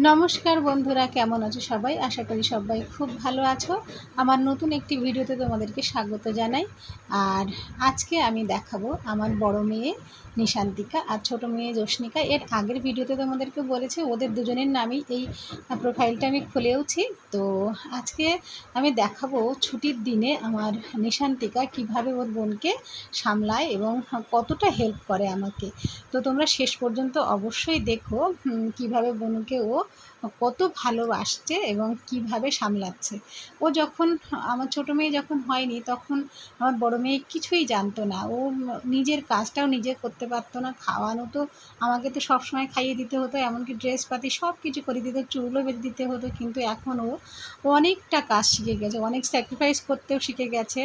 নমস্কার বন্ধুরা, কেমন আছো সবাই? আশা করি সবাই খুব ভালো আছো। আমার নতুন একটি ভিডিওতে তোমাদেরকে স্বাগত জানাই। আর আজকে আমি দেখাবো আমার বড় মেয়ে নিশান্তিকা আর ছোট মেয়ে জোষ্নিকা এর আগের ভিডিওতে তোমাদেরকে বলেছে, ওদের দুজনের নামই এই প্রোফাইলটা আমি খুলেওছি। তো আজকে আমি দেখাবো ছুটির দিনে আমার নিশান্তিকা কীভাবে ওর বোনকে সামলায় এবং কতটা হেল্প করে আমাকে। তো তোমরা শেষ পর্যন্ত অবশ্যই দেখো কীভাবে বোনকে ও কত ভালোবাসছে এবং কীভাবে সামলাচ্ছে। ও যখন, আমার ছোট মেয়ে যখন হয়নি, তখন আমার বড় মেয়ে কিছুই জানতো না। ও নিজের কাজটাও নিজে করতে পারতো না, খাওয়ানো তো আমাকে তো সবসময় খাইয়ে দিতে হতো, এমনকি ড্রেস পাতি সব কিছু করে দিতে চুলও বেঁধে দিতে হতো, কিন্তু এখন ও অনেকটা কাজ শিখে গেছে, অনেক স্যাক্রিফাইস করতেও শিখে গেছে।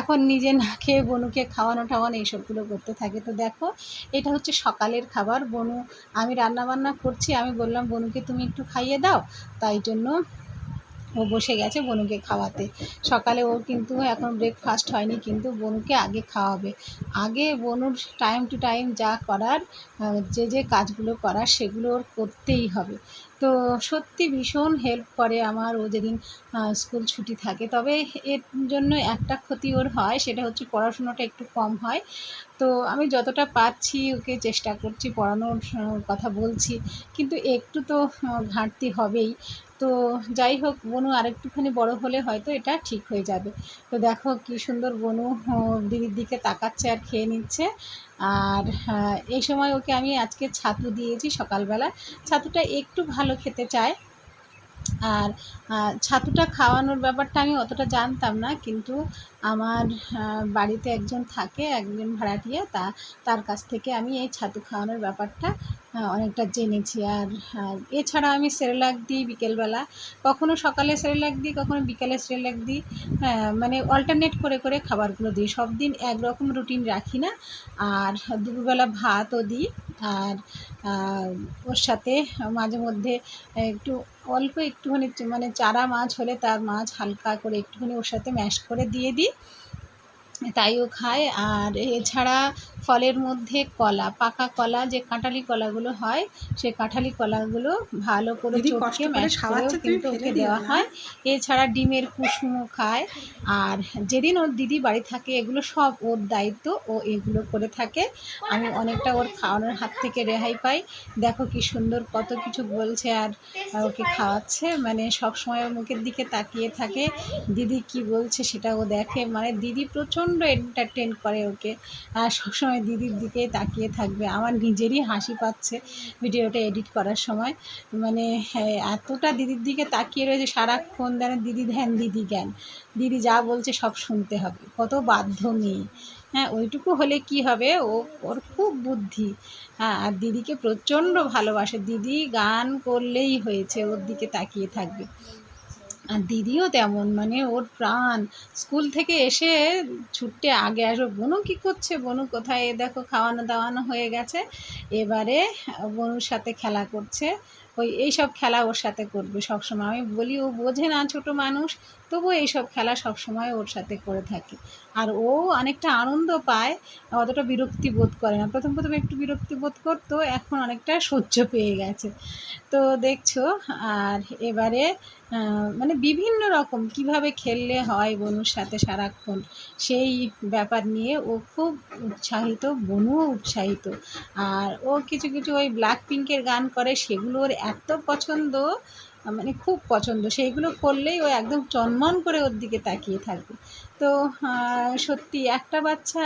এখন নিজে না খেয়ে বনুকে খাওয়ানো টাওয়ানো এইসবগুলো করতে থাকে। তো দেখো, এটা হচ্ছে সকালের খাবার। বনু, আমি রান্না বান্না করছি, আমি বললাম, বনুকে তুমি একটু খাইয়ে দাও। তাই জন্য ও বসে গেছে বনুকে খাওয়াতে। সকালে ও কিন্তু এখন ব্রেকফাস্ট হয়নি, কিন্তু বনুকে আগে খাওয়াবে। আগে বনুর টাইম টু টাইম যা করার যে যে কাজগুলো করার সেগুলো ওর করতেই হবে। তো সত্যি ভীষণ হেল্প করে আমার ও যেদিন স্কুল ছুটি থাকে। তবে এর জন্য একটা ক্ষতি ওর হয়, সেটা হচ্ছে পড়াশুনোটা একটু কম হয়। তো আমি যতটা পারছি ওকে চেষ্টা করছি, পড়ানোর কথা বলছি, কিন্তু একটু তো ঘাটতি হবেই। তো যাই হোক, বনু আরেকটুখানি বড় হলে হয়তো এটা ঠিক হয়ে যাবে। তো দেখো কি সুন্দর বনু দিদির দিকে তাকাচ্ছে আর খেয়ে নিচ্ছে। আর এই সময় ওকে আমি আজকে ছাতু দিয়েছি সকালবেলা। ছাতুটা একটু ভালো খেতে চায়। আর ছাতুটা খাওয়ানোর ব্যাপারটা আমি অতটা জানতাম না, কিন্তু আমার বাড়িতে একজন থাকে, একজন ভাড়াটিয়া, তা, তার কাছ থেকে আমি এই ছাতু খাওয়ানোর ব্যাপারটা অনেকটা জেনেছি। আর এছাড়া আমি সেরেলাক দিই বিকেলবেলা। কখনো সকালে সেরেলাক দিই কখনো বিকেলে সেরেলাক দিই। হ্যাঁ, মানে অল্টারনেট করে করে খাবারগুলো দিই। সব দিন একরকম রুটিন রাখি না। আর দুপুরবেলা ভাতও দিই। আর ওর সাথে মাঝে মধ্যে একটু অল্প একটুখানি মানে চারা মাছ হলে তার মাছ হালকা করে একটুখানি ওর সাথে ম্যাশ করে দিয়ে দিই। তাইও খায়। আর এছাড়া ফলের মধ্যে কলা পাকা কলা যে কাঁঠালি কলাগুলো হয় সেই কাঁঠালি কলাগুলো ভালো করে চটকে ম্যাশ করেও কিন্তু ওকে দেওয়া হয়। এছাড়া ডিমের কুসুমও খায়। আর যেদিন ওর দিদি বাড়ি থাকে এগুলো সব ওর দায়িত্ব ও এগুলো করে থাকে। আমি অনেকটা ওর খাওয়ানোর হাত থেকে রেহাই পাই। দেখো কি সুন্দর কত কিছু বলছে আর ওকে খাওয়াচ্ছে। মানে সব সময় ওর মুখের দিকে তাকিয়ে থাকে। দিদি কি বলছে সেটা ও দেখে। মানে দিদি প্রচণ্ড এন্টারটেন করে ওকে। আর সবসময় দিদির দিকে তাকিয়ে থাকবে। আমার নিজেরই হাসি পাচ্ছে ভিডিওটা এডিট করার সময়। মানে হ্যাঁ, এতটা দিদির দিকে তাকিয়ে রয়েছে সারাক্ষণ যেন দিদি ধ্যান দিদি জ্ঞান। দিদি যা বলছে সব শুনতে হবে। কত বাধ্য মেয়ে। হ্যাঁ ওইটুকু হলে কি হবে? ও ওর খুব বুদ্ধি। হ্যাঁ আর দিদিকে প্রচণ্ড ভালোবাসে। দিদি গান করলেই হয়েছে ওর দিকে তাকিয়ে থাকবে। আর দিদিও তেমন মানে ওর প্রাণ। স্কুল থেকে এসে ছুটতে আগে আসবে বনু কী করছে? বনু কোথায়? এ দেখো, খাওয়ানো দাওয়ানো হয়ে গেছে। এবারে বনুর সাথে খেলা করছে। ওই এইসব খেলা ওর সাথে করবে সব সময় আমি বলি, ও বোঝে না ছোট মানুষ তবু এইসব খেলা সব সময় ওর সাথে করে থাকে। আর ও অনেকটা আনন্দ পায়, অতটা বিরক্তি বোধ করে না। প্রথম প্রথম একটু বিরক্তি বোধ করতো, এখন অনেকটা সহ্য পেয়ে গেছে। তো দেখছ, আর এবারে মানে বিভিন্ন রকম, কীভাবে খেললে হয় বনুর সাথে সারাক্ষণ, সেই ব্যাপার নিয়ে ও খুব উৎসাহিত, বনুও উৎসাহিত। আর ও কিছু কিছু ওই ব্ল্যাক পিঙ্কের গান করে, সেগুলো ওর এত পছন্দ মানে খুব পছন্দ। সেইগুলো করলেই ও একদম চনমন করে ওর দিকে তাকিয়ে থাকবে। তো সত্যি একটা বাচ্চা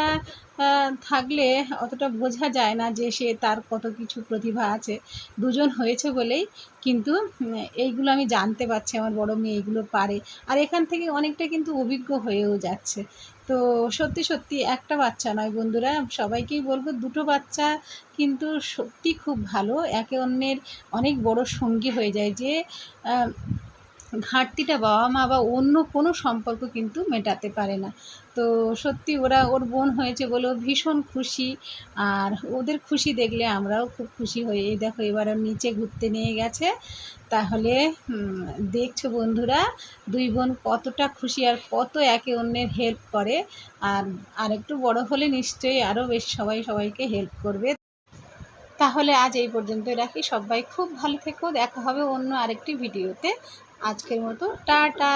থাকলে অতটা বোঝা যায় না যে সে তার কত কিছু প্রতিভা আছে। দুজন হয়েছে বলেই, কিন্তু এইগুলো আমি জানতে পারছি, আমার বড় মেয়ে এইগুলো পারে। আর এখান থেকে অনেকটা কিন্তু অভিজ্ঞ হয়েও যাচ্ছে। তো, সত্যি সত্যি একটা বাচ্চা নয় বন্ধুরা, সবাইকেই বলব দুটো বাচ্চা কিন্তু সত্যি খুব ভালো। একে অন্যের অনেক বড় সঙ্গী হয়ে যায় যে ঘাটতিটা বাবা মা বা অন্য কোনো সম্পর্ক কিন্তু মেটাতে পারে না। তো সত্যি ওরা ওর বোন হয়েছে বলে ও ভীষণ খুশি। আর ওদের খুশি দেখলে আমরাও খুব খুশি হই। এই দেখো, এবার নিচে ঘুরতে নিয়ে গেছে। তাহলে দেখছ বন্ধুরা, দুই বোন কতটা খুশি আর কত একে অন্যের হেল্প করে। আর আরেকটু বড় হলে নিশ্চয়ই আরও বেশ সবাই সবাইকে হেল্প করবে। তাহলে আজ এই পর্যন্ত রাখি। সবাই খুব ভালো থেকো। দেখা হবে অন্য আরেকটি ভিডিওতে আজকের মতো টাটা।